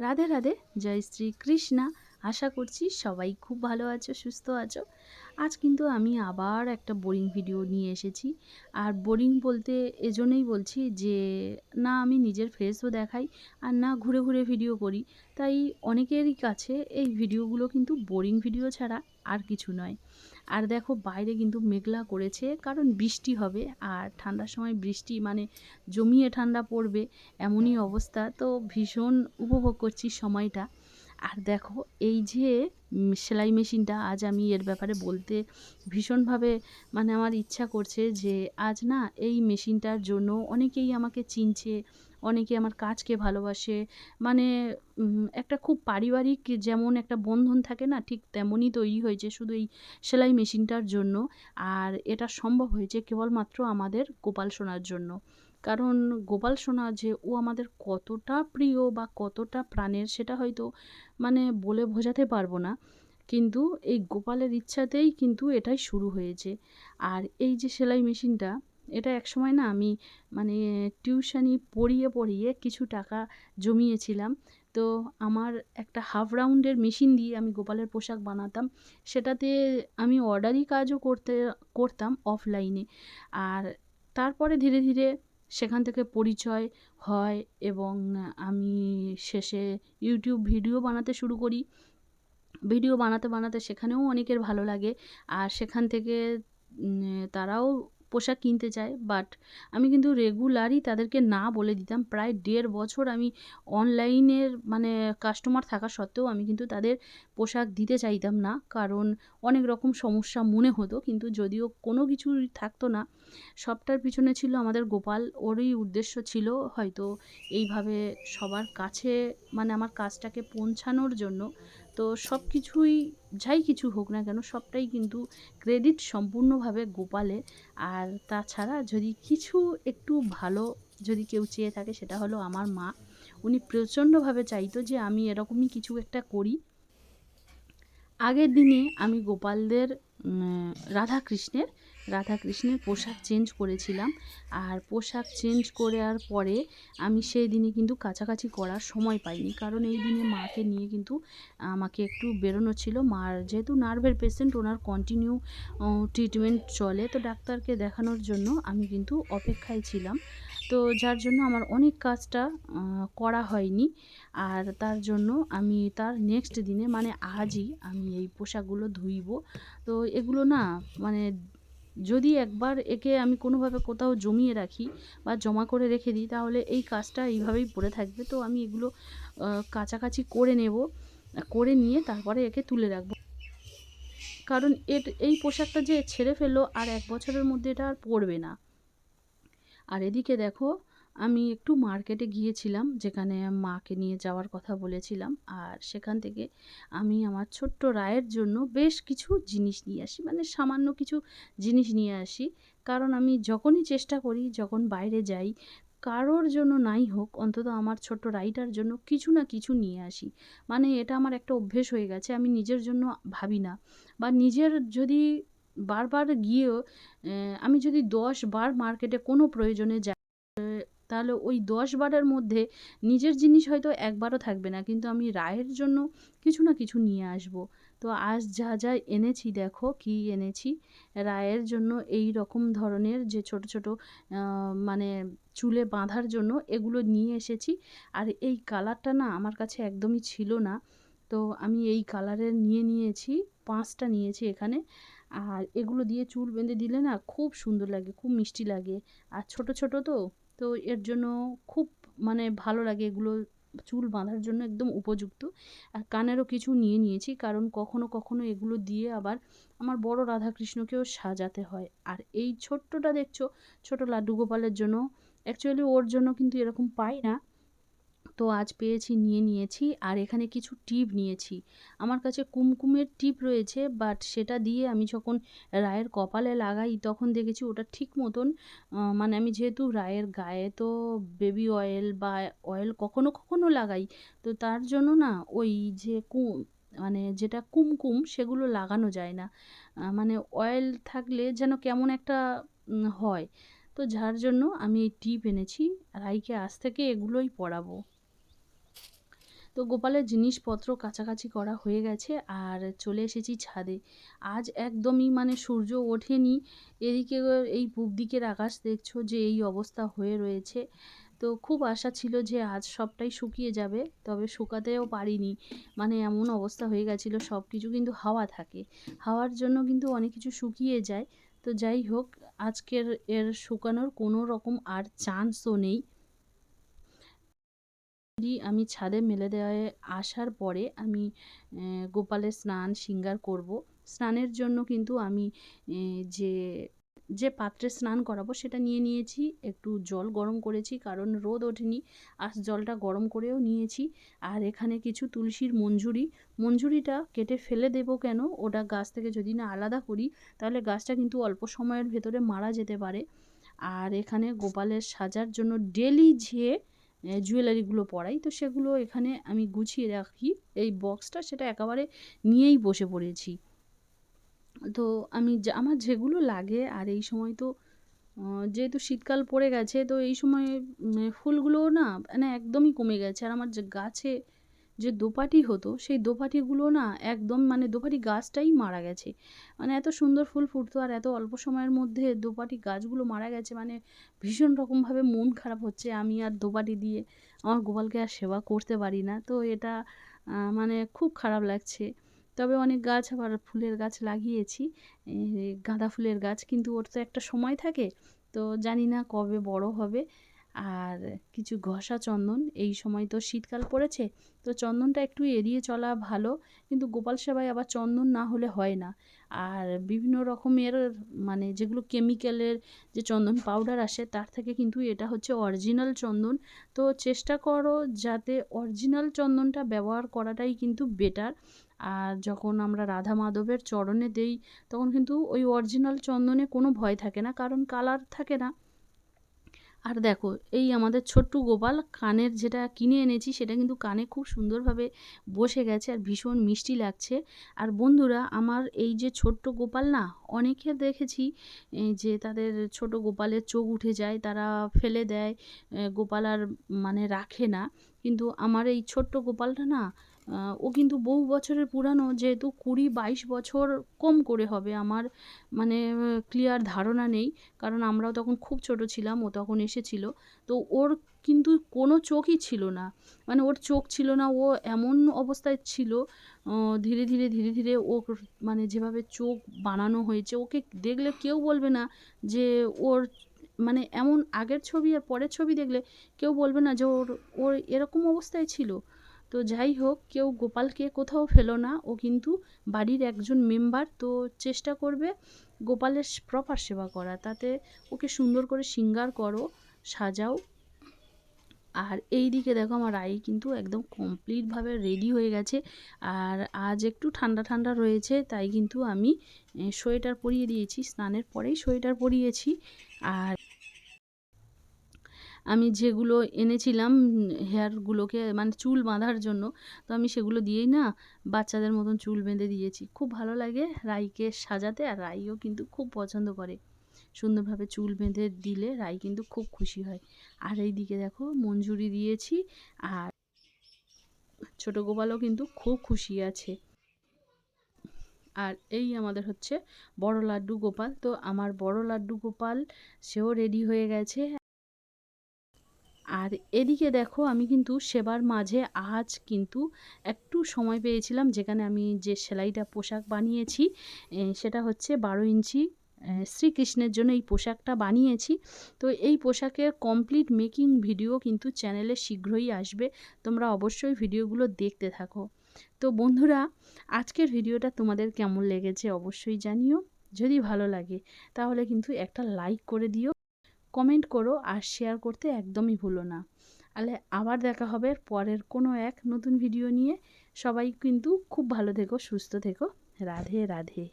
রাধে রাধে। জয় শ্রী কৃষ্ণা। আশা করছি সবাই খুব ভালো আছো সুস্থ আছো। আজ কিন্তু আমি আবার একটা বোরিং ভিডিও নিয়ে এসেছি। আর বোরিং বলতে এজন্যই বলছি যে, না আমি নিজের ফেসও দেখাই আর না ঘুরে ঘুরে ভিডিও করি। তাই অনেকেরই কাছে এই ভিডিওগুলো কিন্তু বোরিং ভিডিও ছাড়া আর কিছু নয়। আর দেখো বাইরে কিন্তু মেঘলা করেছে, কারণ বৃষ্টি হবে আর ঠান্ডার সময় বৃষ্টি মানে জমিয়ে ঠান্ডা পড়বে, এমনই অবস্থা। তো ভীষণ উপভোগ করছি সময়টা। আর দেখো, এই যে সেলাই মেশিনটা আজ আমি এর ব্যাপারে বলতে ভীষণভাবে মানে আমার ইচ্ছা করছে যে, আজ না এই মেশিনটার জন্য অনেকেই আমাকে চিনছে অনেকে আমার কাজকে ভালোবাসে। মানে একটা খুব পারিবারিক যেমন একটা বন্ধন থাকে না, ঠিক তেমনই তৈরি হয়েছে শুধু এই সেলাই মেশিনটার জন্য। আর এটা সম্ভব হয়েছে কেবলমাত্র আমাদের গোপাল সোনার জন্য। কারণ গোপাল সোনা যে ও আমাদের কতটা প্রিয় বা কতটা প্রাণের সেটা হয়তো মানে বলে বোঝাতে পারব না। কিন্তু এই গোপালের ইচ্ছাতেই কিন্তু এটাই শুরু হয়েছে। আর এই যে সেলাই মেশিনটা এটা এক সময় না আমি মানে টিউশানি পড়িয়ে পড়িয়ে কিছু টাকা জমিয়েছিলাম। তো আমার একটা হাফ রাউন্ডের মেশিন দিয়ে আমি গোপালের পোশাক বানাতাম। সেটাতে আমি অর্ডারি কাজও করতে, করতাম অফলাইনে। আর তারপরে ধীরে ধীরে সেখান থেকে পরিচয় হয় এবং আমি শেষে ইউটিউব ভিডিও বানাতে শুরু করি। ভিডিও বানাতে বানাতে সেখানেও অনেকের ভালো লাগে। আর সেখান থেকে তারাও পোশাক কিনতে চায় বাট আমি কিন্তু রেগুলারই তাদেরকে না বলে দিতাম। প্রায় দেড় বছর আমি অনলাইনের মানে কাস্টমার থাকা সত্ত্বেও আমি কিন্তু তাদের পোশাক দিতে চাইতাম না, কারণ অনেক রকম সমস্যা মনে হতো। কিন্তু যদিও কোনো কিছুই থাকতো না, সবটার পিছনে ছিল আমাদের গোপাল। ওরই উদ্দেশ্য ছিল হয়তো এইভাবে সবার কাছে মানে আমার কাজটাকে পৌঁছানোর জন্য। তো সব কিছুই যাই কিছু হোক না কেন সবটাই কিন্তু ক্রেডিট সম্পূর্ণভাবে গোপালে। আর তাছাড়া যদি কিছু একটু ভালো যদি কেউ চেয়ে থাকে সেটা হলো আমার মা। উনি প্রচণ্ডভাবে চাইতো যে আমি এরকমই কিছু একটা করি। আগের দিনে আমি গোপালদের রাধাকৃষ্ণের রাধাকৃষ্ণের পোশাক চেঞ্জ করেছিলাম। আর পোশাক চেঞ্জ করার পরে আমি সেই দিনে কিন্তু কাছাকাছি করার সময় পাইনি। কারণ এই দিনে মাকে নিয়ে কিন্তু আমাকে একটু বেরোনো ছিল। মার যেহেতু নার্ভের পেশেন্ট ওনার কন্টিনিউ ট্রিটমেন্ট চলে। তো ডাক্তারকে দেখানোর জন্য আমি কিন্তু অপেক্ষায় ছিলাম। তো যার জন্য আমার অনেক কাজটা করা হয়নি। আর তার জন্য আমি তার নেক্সট দিনে মানে আজই আমি এই পোশাকগুলো ধুইব। তো এগুলো না মানে যদি একবার একে আমি কোনোভাবে কোথাও জমিয়ে রাখি বা জমা করে রেখে দিই, তাহলে এই কাজটা এইভাবেই পড়ে থাকবে। তো আমি এগুলো কাছাকাছি করে নেব, করে নিয়ে তারপরে একে তুলে রাখব। কারণ এর এই পোশাকটা যে ছেড়ে ফেলল, আর এক বছরের মধ্যে এটা আর পরবে না। আর এদিকে দেখো, আমি একটু মার্কেটে গিয়েছিলাম, যেখানে মাকে নিয়ে যাওয়ার কথা বলেছিলাম। আর সেখান থেকে আমি আমার ছোট্ট রায়ের জন্য বেশ কিছু জিনিস নিয়ে আসি মানে সামান্য কিছু জিনিস নিয়ে আসি। কারণ আমি যখনই চেষ্টা করি, যখন বাইরে যাই, কারোর জন্য নাই হোক, অন্তত আমার ছোট্ট রাইটার জন্য কিছু না কিছু নিয়ে আসি। মানে এটা আমার একটা অভ্যেস হয়ে গেছে, আমি নিজের জন্য ভাবি না। বা নিজের যদি বারবার গিয়েও আমি যদি দশ বার মার্কেটে কোনো প্রয়োজনে যাই, তাহলে ওই দশ বারের মধ্যে নিজের জিনিস হয়তো একবারও থাকবে না, কিন্তু আমি রায়ের জন্য কিছু না কিছু নিয়ে আসব। তো আজ যা যা এনেছি দেখো কি এনেছি। রায়ের জন্য এই রকম ধরনের যে ছোট ছোট মানে চুলে বাঁধার জন্য এগুলো নিয়ে এসেছি। আর এই কালারটা না আমার কাছে একদমই ছিল না। তো আমি এই কালারের নিয়ে নিয়েছি, পাঁচটা নিয়েছি এখানে। আর এগুলো দিয়ে চুল বেঁধে দিলে না খুব সুন্দর লাগে, খুব মিষ্টি লাগে। আর ছোট ছোট তো তো এর জন্য খুব মানে ভালো লাগে এগুলো চুল বাঁধার জন্য একদম উপযুক্ত। আর কানেরও কিছু নিয়ে নিয়েছি, কারণ কখনো কখনো এগুলো দিয়ে আবার আমার বড় রাধাকৃষ্ণকেও সাজাতে হয়। আর এই ছোট্টটা দেখছ, ছোট লাড্ডু গোপালের জন্য অ্যাকচুয়ালি ওর জন্য কিন্তু এরকম পাই না তো আজ পেয়েছি, নিয়ে নিয়েছি আর এখানে কিছু টিপ নিয়েছি। আমার কাছে কুমকুমের টিপ রয়েছে বাট সেটা দিয়ে আমি যখন রায়ের কপালে লাগাই তখন দেখেছি ওটা ঠিক মতন মানে আমি যেহেতু রায়ের গায়ে তো বেবি অয়েল বা অয়েল কখনো কখনো লাগাই, তো তার জন্য না ওই যে কু মানে যেটা কুমকুম সেগুলো লাগানো যায় না। মানে অয়েল থাকলে যেন কেমন একটা হয়। তো যার জন্য আমি এই টিপ এনেছি, রাইকে আজ থেকে এগুলোই পরাবো তো তো গোপালের জিনিসপত্র কাছাকাছি করা হয়ে গেছে আর চলে এসেছি ছাদে। আজ একদমই মানে সূর্য ওঠেনি, এদিকে এই পূব দিকের আকাশ দেখছ যে এই অবস্থা হয়ে রয়েছে। তো খুব আশা ছিল যে আজ সবটাই শুকিয়ে যাবে, তবে শুকাতেও পারিনি। মানে এমন অবস্থা হয়ে গেছিল সব কিছু কিন্তু হাওয়া থাকে। হাওয়ার জন্য কিন্তু অনেক কিছু শুকিয়ে যায়। তো যাই হোক আজকের এর শুকানোর কোনো রকম আর চান্সও নেই। আমি ছাদে মেলে দেওয়ায় আসার পরে আমি গোপালের স্নান সিঙ্গার করব। স্নানের জন্য কিন্তু আমি যে যে পাত্রে স্নান করাবো সেটা নিয়ে নিয়েছি, একটু জল গরম করেছি কারণ রোদ ওঠেনি, আর জলটা গরম করেও নিয়েছি। আর এখানে কিছু তুলসীর মঞ্জুরি, মঞ্জুরিটা কেটে ফেলে দেব কেন? ওটা গাছ থেকে যদি না আলাদা করি, তাহলে গাছটা কিন্তু অল্প সময়ের ভেতরে মারা যেতে পারে। আর এখানে গোপালের সাজার জন্য ডেলি যে জুয়েলারিগুলো পরাই তো সেগুলো এখানে আমি গুছিয়ে রাখি। এই বক্সটা সেটা একেবারে নিয়েই বসে পড়েছি। তো আমি যা, আমার যেগুলো লাগে, আর এই সময় তো যেহেতু শীতকাল পড়ে গেছে, তো এই সময় ফুলগুলোও না মানে একদমই কমে গেছে। আর আমার যে গাছে যে দোপাটি হতো, সেই দোপাটিগুলো না একদম মানে দোপাটি গাছটাই মারা গেছে। মানে এত সুন্দর ফুল ফুটতো, আর এত অল্প সময়ের মধ্যে দোপাটি গাছগুলো মারা গেছে। মানে ভীষণ রকমভাবে মন খারাপ হচ্ছে আমি আর দোপাটি দিয়ে আমার গোপালকে আর সেবা করতে পারি না। তো এটা মানে খুব খারাপ লাগছে। তবে অনেক গাছ আবার ফুলের গাছ লাগিয়েছি গাঁদা ফুলের গাছ, কিন্তু ওর তো একটা সময় থাকে, তো জানি না কবে বড় হবে। আর কিছু ঘষা চন্দন, এই সময় তো শীতকাল পড়েছে, তো চন্দনটা একটু এড়িয়ে চলা ভালো, কিন্তু গোপাল সেবায় আবার চন্দন না হলে হয় না। আর বিভিন্ন রকমের মানে যেগুলো কেমিক্যালের যে চন্দন পাউডার আসে, তার থেকে কিন্তু এটা হচ্ছে অরিজিনাল চন্দন। তো চেষ্টা করো যাতে অরিজিনাল চন্দনটা ব্যবহার করাটাই কিন্তু বেটার আর যখন আমরা রাধা মাধবের চরণে দেই, তখন কিন্তু ওই অরিজিনাল চন্দনে কোনো ভয় থাকে না, কারণ কালার থাকে না। আর দেখো, এই আমাদের ছোট্ট গোপাল কানের যেটা কিনে এনেছি, সেটা কিন্তু কানে খুব সুন্দরভাবে বসে গেছে আর ভীষণ মিষ্টি লাগছে। আর বন্ধুরা, আমার এই যে ছোট্ট গোপাল না, অনেকে দেখেছি যে তাদের ছোট গোপালের চোখ উঠে যায়, তারা ফেলে দেয় গোপাল আর মানে রাখে না। কিন্তু আমার এই ছোট্ট গোপালটা না ও কিন্তু বহু বছরের পুরানো, যেহেতু কুড়ি বাইশ বছর কম করে হবে আমার মানে ক্লিয়ার ধারণা নেই। কারণ আমরাও তখন খুব ছোট ছিলাম, ও তখন এসেছিল। তো ওর কিন্তু কোনো চোখই ছিল না। মানে ওর চোখ ছিল না, ও এমন অবস্থায় ছিল ধীরে ধীরে ধীরে ধীরে ও মানে যেভাবে চোখ বানানো হয়েছে, ওকে দেখলে কেউ বলবে না যে ওর মানে এমন আগের ছবি আর পরের ছবি দেখলে কেউ বলবে না যে ওর ওর এরকম অবস্থায় ছিল। তো যাই হোক, কেউ গোপালকে কোথাও ফেলো না। ও কিন্তু বাড়ির একজন মেম্বার, তো চেষ্টা করবে গোপালের প্রপার সেবা করা। তাতে ওকে সুন্দর করে সিঙ্গার করো, সাজাও। আর এই দিকে দেখো আমার আই কিন্তু একদম কমপ্লিটভাবে রেডি হয়ে গেছে। আর আজ একটু ঠান্ডা ঠান্ডা রয়েছে, তাই কিন্তু আমি সোয়েটার পরিয়ে দিয়েছি। স্নানের পরেই সোয়েটার পরিয়েছি। আর আমি যেগুলো এনেছিলাম হেয়ারগুলোকে মানে চুল বাঁধার জন্য, তো আমি সেগুলো দিয়েই না বাচ্চাদের মতন চুল বেঁধে দিয়েছি। খুব ভালো লাগে রাইকে সাজাতে আর রাইও কিন্তু খুব পছন্দ করে। সুন্দরভাবে চুল বেঁধে দিলে রাই কিন্তু খুব খুশি হয়। আর এই দিকে দেখো মঞ্জুরি দিয়েছি আর ছোট গোপালও কিন্তু খুব খুশি আছে। আর এই আমাদের হচ্ছে বড় লাড্ডু গোপাল। তো আমার বড় লাড্ডু গোপাল, সেও রেডি হয়ে গেছে। আর এদিকে দেখো, আমি কিন্তু সেবার মাঝে আজ কিন্তু একটু সময় পেয়েছিলাম, যেখানে আমি যে সেলাইটা পোশাক বানিয়েছি সেটা হচ্ছে বারো ইঞ্চি শ্রীকৃষ্ণের জন্য এই পোশাকটা বানিয়েছি। তো এই পোশাকের কমপ্লিট মেকিং ভিডিও কিন্তু চ্যানেলে শীঘ্রই আসবে, তোমরা অবশ্যই ভিডিওগুলো দেখতে থাকো। তো বন্ধুরা, আজকের ভিডিওটা তোমাদের কেমন লেগেছে অবশ্যই জানিও। যদি ভালো লাগে, তাহলে কিন্তু একটা লাইক করে দিও। কমেন্ট করো আর শেয়ার করতে একদমই ভুলো না। তাহলে আবার দেখা হবে পরের কোনো এক নতুন ভিডিও নিয়ে। সবাই কিন্তু খুব ভালো থেকো, সুস্থ থেকো। রাধে রাধে।